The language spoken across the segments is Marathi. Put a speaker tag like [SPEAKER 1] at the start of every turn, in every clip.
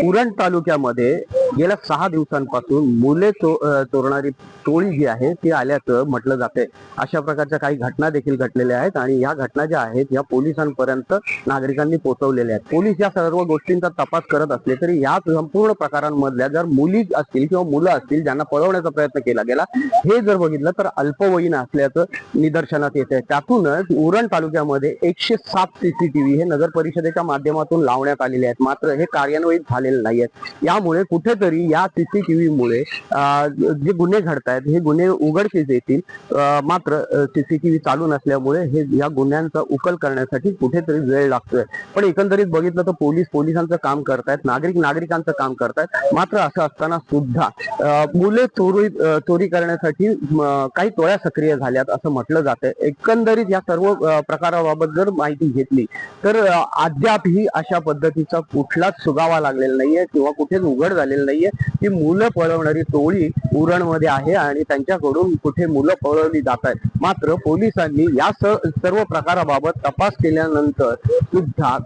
[SPEAKER 1] उरण तालुक्यामध्ये गेल्या सहा दिवसांपासून मुले चो चोरणारी टोळी जी आहे ती आल्याचं म्हटलं जाते. अशा प्रकारच्या काही घटना देखील घडलेल्या आहेत आणि या घटना ज्या आहेत या पोलिसांपर्यंत नागरिकांनी पोहोचवलेल्या आहेत. पोलीस या सर्व गोष्टींचा तपास करत असले तरी या संपूर्ण प्रकारांमधल्या जर मुली असतील किंवा मुलं असतील ज्यांना पळवण्याचा प्रयत्न केला गेला हे जर बघितलं तर अल्पवयीन असल्याचं निदर्शनात येते त्यातूनच उरण तालुक्यामध्ये एकशे सात सीसीटीव्ही हे नगर परिषदेच्या माध्यमातून लावण्यात आलेले आहेत. मात्र हे कार्यान्वयित झालेले नाही आहेत यामुळे कुठेतरी या सीसीटीव्ही मुळे जे गुन्हे घडतायत हे गुन्हे उघडकीस येतील. मात्र सीसीटीव्ही चालू नसल्यामुळे हे या गुन्ह्यांचा उकल करण्यासाठी कुठेतरी वेळ लागतोय. पण एकंदरीत बघितलं तर पोलीस पोलिसांचं काम करतायत नागरिक नागरिकांचं काम करतायत. मात्र असं असताना सुद्धा मुले चोरी चोरी करण्यासाठी काही टोळ्या सक्रिय झाल्यात असं म्हटलं जातं एकंदरीत या सर्व प्रकाराबाबत जर माहिती घेतली तर अद्याप अद्यापही अशा पद्धतीचा कुठलाच सुगावा लागलेला नाहीये किंवा कुठेच उघड झालेलं नाहीये. ती मुलं पळवणारी टोळी उरणमध्ये आहे आणि त्यांच्याकडून कुठे मुलं पळवली जात आहेत मात्र पोलिसांनी या सर्व प्रकाराबाबत तपास केल्यानंतर सुद्धा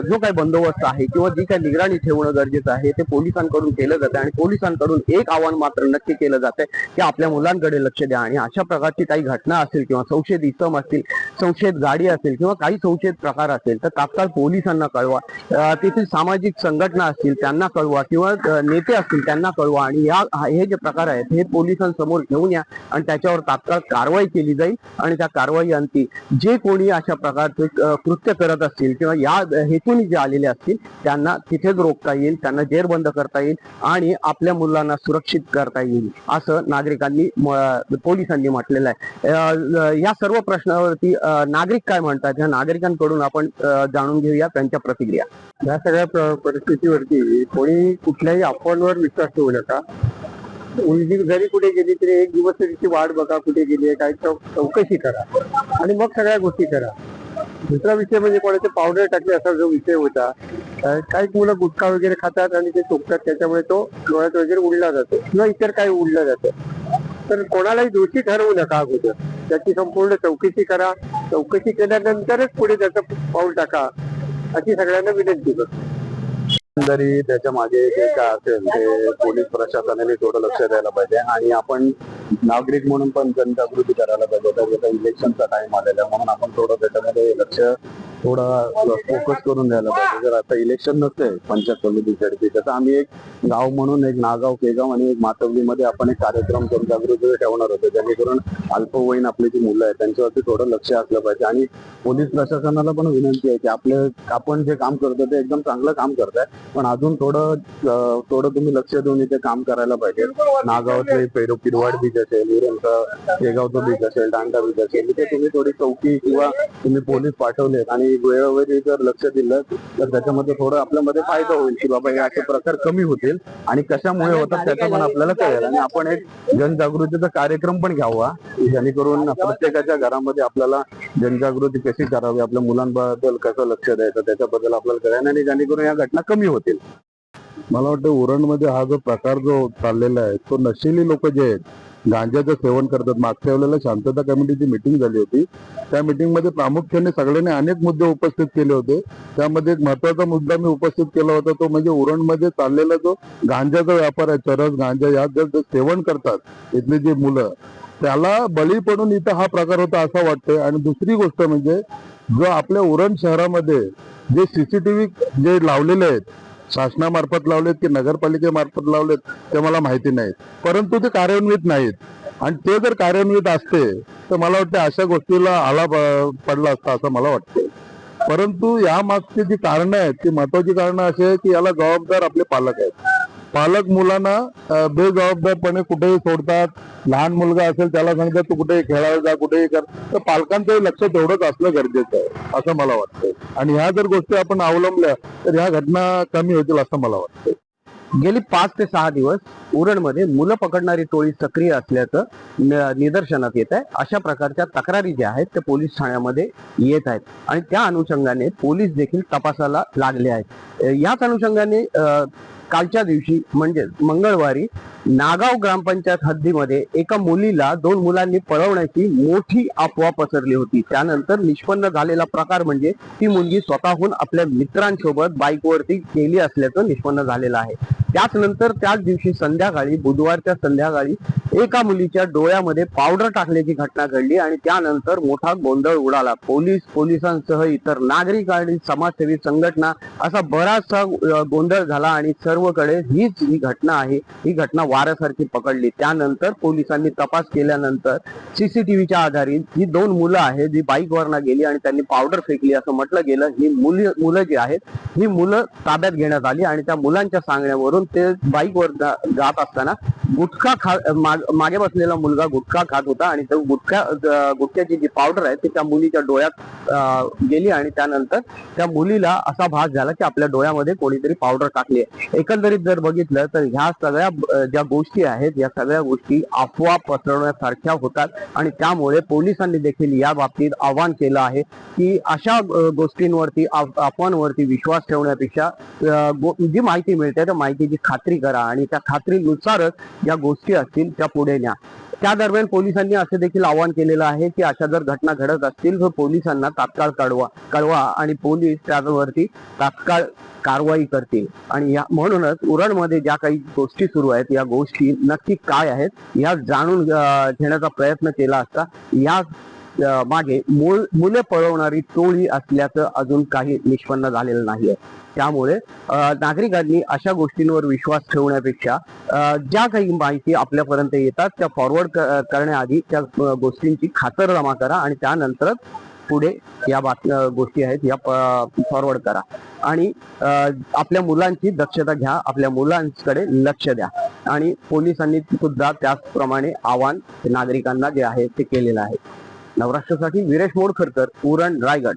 [SPEAKER 1] जो काही बंदोबस्त आहे किंवा जी काही निगराणी ठेवणं गरजेचं आहे ते पोलिसांकडून केलं जातं आणि पोलिसांकडून एक आव्हान मात्र नक्की केलं जातंय की आपल्या मुलांकडे लक्ष द्या आणि अशा प्रकारची काही घटना असेल किंवा संशयित इसम असतील संशयित गाडी असेल किंवा काही संशयित प्रकार असेल तर तात्काळ पोलिसांना कळवा. तेथील सामाजिक संघटना असतील त्यांना कळवा किंवा नेते असतील त्यांना कळवा आणि या हे जे प्रकार आहेत हे पोलिसांसमोर घेऊन या आणि त्याच्यावर तात्काळ कारवाई केली जाईल आणि त्या कारवाई अंती जे कोणी अशा प्रकारचे कृत्य करत असतील किंवा या हेतून जे आलेले असतील त्यांना तिथेच रोखता येईल त्यांना जेरबंद करता येईल आणि आपल्या मुलांना सुरक्षित करता येईल असं नागरिकांनी पोलिसांनी म्हटलेलं आहे. या सर्व प्रश्नावरती नागरिक काय म्हणतात ह्या नागरिकांकडून आपण जाणून घेऊया त्यांच्या प्रतिक्रिया.
[SPEAKER 2] या सगळ्या परिस्थितीवरती कोणी कुठल्याही अफवांवर विश्वास ठेवू नका. मुलगी जरी कुठे गेली तरी एक दिवस तिची वाट बघा कुठे गेली आहे काय चौकशी करा. आणि मग सगळ्या गोष्टी करा. दुसरा विषय म्हणजे कोणाचे पावडर टाकले असा जो विषय होता काही मुलं गुटखा वगैरे खातात आणि ते चुकतात त्याच्यामुळे तो डोळ्यात वगैरे उडला जातो किंवा इतर काही उडलं जातं. तर कोणालाही दोषी ठरवू नका अगोदर. त्याची संपूर्ण चौकशी करा. चौकशी केल्यानंतरच पुढे त्याचं पाऊल टाका. अशी सगळ्यांना विनंती करतो.
[SPEAKER 1] जरी त्याच्यामागे जे काय असेल ते पोलीस प्रशासनाने थोडं लक्ष द्यायला पाहिजे. आणि आपण नागरिक म्हणून पण जनजागृती करायला पाहिजे. तर आता इलेक्शनचा टाइम आलेला आहे म्हणून आपण थोडं त्याच्यामध्ये लक्ष थोडं फोकस करून द्यायला पाहिजे. जर आता इलेक्शन नसते पंचायत समितीसाठी त्याचा आम्ही एक गाव म्हणून एक नागाव केगाव आणि एक मातवलीमध्ये आपण एक कार्यक्रम जनजागृती ठेवणार होतो. जेणेकरून अल्पवयीन आपली जी मुलं आहेत त्यांच्यावरती थोडं लक्ष असलं पाहिजे. आणि पोलीस प्रशासनाला पण विनंती आहे की आपले आपण जे काम करतो ते एकदम चांगलं काम करताय पण अजून थोडं थोडं तुम्ही लक्ष देऊन इथे काम करायला पाहिजे. नागावचे पेरो पिरवाड बीच असेल उरणचं केगावचं बीच असेल डांगा बीच असेल इथे तुम्ही थोडी चौकी किंवा तुम्ही पोलीस पाठवलेत आणि वेळोवेळी जर लक्ष दिलं तर त्याच्यामध्ये थोडं आपल्यामध्ये फायदा होईल की बाबा हे असे प्रकार कमी होतील आणि कशामुळे होतात त्याचं पण आपल्याला कळेल. आणि आपण एक जनजागृतीचा कार्यक्रम पण घ्यावा जेणेकरून प्रत्येकाच्या घरामध्ये आपल्याला जनजागृती कशी करावी आपल्या मुलांबद्दल कसं लक्ष द्यायचं त्याच्याबद्दल आपल्याला कळेल आणि जेणेकरून या घटना कमी होतील.
[SPEAKER 2] मला वाटतं उरणमध्ये हा जो प्रकार जो चाललेला आहे तो नशिली लोक जे आहेत गांजाचं सेवन करतात. मागच्या वेळेला शांतता कमिटीची मिटिंग झाली होती. त्या meeting मध्ये प्रामुख्याने सगळ्यांनी अनेक मुद्दे उपस्थित केले होते. त्यामध्ये एक महत्त्वाचा मुद्दा मी उपस्थित केला होता. तो म्हणजे उरणमध्ये चाललेला जो गांजाचा व्यापार आहे चरस गांजा या जर सेवन करतात इथली जी मुलं त्याला बळी पडून इथं हा प्रकार होता असं वाटतंय. आणि दुसरी गोष्ट म्हणजे जो आपल्या उरण शहरामध्ये जे सीसीटीव्ही जे लावलेले आहेत शासनामार्फत लावलेत की नगरपालिकेमार्फत लावलेत ते मला माहिती नाही परंतु ते कार्यान्वित नाहीत. आणि ते जर कार्यान्वित असते तर मला वाटते अशा गोष्टीला आला पडला असता असं मला वाटतं परंतु या मागची जी कारणं आहेत ती महत्वाची कारणं अशी आहे की याला जबाबदार आपले पालक आहेत. पालक मुलांना बेजबाबदारपणे कुठेही सोडतात. लहान मुलगा असेल त्याला सांगतात तू कुठेही खेळायला जा कुठेही कर. तर पालकांचंही लक्ष तेवढंच असणं गरजेचं आहे असं मला वाटतं आणि ह्या जर गोष्टी आपण अवलंबल्या तर ह्या घटना कमी होतील असं मला वाटतं
[SPEAKER 1] गेली पाच ते सहा दिवस उरणमध्ये मुलं पकडणारी टोळी सक्रिय असल्याचं निदर्शनात येत आहे. अशा प्रकारच्या तक्रारी ज्या आहेत त्या पोलीस ठाण्यामध्ये येत आहेत. आणि त्या अनुषंगाने पोलीस देखील तपासाला लागले आहेत. याच अनुषंगाने कालच्या दिवशी म्हणजे मंगळवारी नागाव ग्रामपंचायत हद्दीमध्ये एका मुलीला दोन मुलांनी पळवण्याची मोठी अफवा पसरली होती. त्यानंतर निष्पन्न झालेला प्रकार म्हणजे ती मुलगी स्वतःहून आपल्या मित्रांसोबत बाईकवरती गेली असल्याचं निष्पन्न झालेलं आहे. त्याच नंतर त्याच दिवशी संध्याकाळी बुधवारच्या संध्याकाळी एका मुलीच्या डोळ्यामध्ये पावडर टाकल्याची घटना घडली आणि त्यानंतर मोठा गोंधळ उडाला. पोलीस पोलिसांसह इतर नागरिक आणि समाजसेवी संघटना असा बराचसा गोंधळ झाला आणि सर्वकडे हीच ही घटना आहे. ही घटना वाऱ्यासारखी पकडली. त्यानंतर पोलिसांनी तपास केल्यानंतर सीसीटीव्हीच्या आधारित ही दोन मुलं आहेत जी बाईकवरनं गेली आणि त्यांनी पावडर फेकली असं म्हटलं गेलं. ही मुलं मुलं जी आहेत ही मुलं ताब्यात घेण्यात आली आणि त्या मुलांच्या सांगण्यावरून ते बाईकवर वर जात असताना गुटखा खा मागे बसलेला मुलगा गुटखा खात होता आणि तो गुटखा गुटख्याची जी पावडर आहे ती त्या मुलीच्या डोळ्यात गेली आणि त्यानंतर त्या मुलीला असा भास झाला की आपल्या डोळ्यामध्ये कोणीतरी पावडर टाकली आहे. एकंदरीत जर बघितलं तर ह्या सगळ्या ज्या गोष्टी आहेत या सगळ्या गोष्टी अफवा पसरवण्यासारख्या होतात आणि त्यामुळे पोलिसांनी देखील या बाबतीत आवाहन केलं आहे की अशा गोष्टींवरती अफवांवरती विश्वास ठेवण्यापेक्षा जी माहिती मिळते त्या माहितीची खात्री करा आणि त्या खात्रीनुसारच या गोष्टी असतील त्या पुढे न्या. त्या दरम्यान पोलिसांनी असे देखील आवाहन केलेलं आहे की अशा जर घटना घडत असतील तर पोलिसांना तात्काळ कळवा कळवा आणि पोलीस त्यावरती तात्काळ कारवाई करतील. आणि या म्हणूनच उरणमध्ये ज्या काही गोष्टी सुरू आहेत या गोष्टी नक्की काय आहेत या जाणून घेण्याचा प्रयत्न केला असता या मागे मूळ मुले पळवणारी टोळी असल्याचं अजून काही निष्पन्न झालेलं नाहीये. त्यामुळे नागरिकांनी अशा गोष्टींवर विश्वास ठेवण्यापेक्षा ज्या काही माहिती आपल्यापर्यंत येतात त्या फॉरवर्ड करण्याआधी त्या गोष्टींची खातर जमा करा आणि त्यानंतरच पुढे या बात गोष्टी आहेत या फॉरवर्ड करा. आणि आपल्या मुलांची दक्षता घ्या आपल्या मुलांकडे लक्ष द्या. आणि पोलिसांनी सुद्धा त्याचप्रमाणे आव्हान नागरिकांना जे आहे ते केलेलं आहे. नवराष्ट्रासाठी विरेश मोडखरकर उरण रायगड.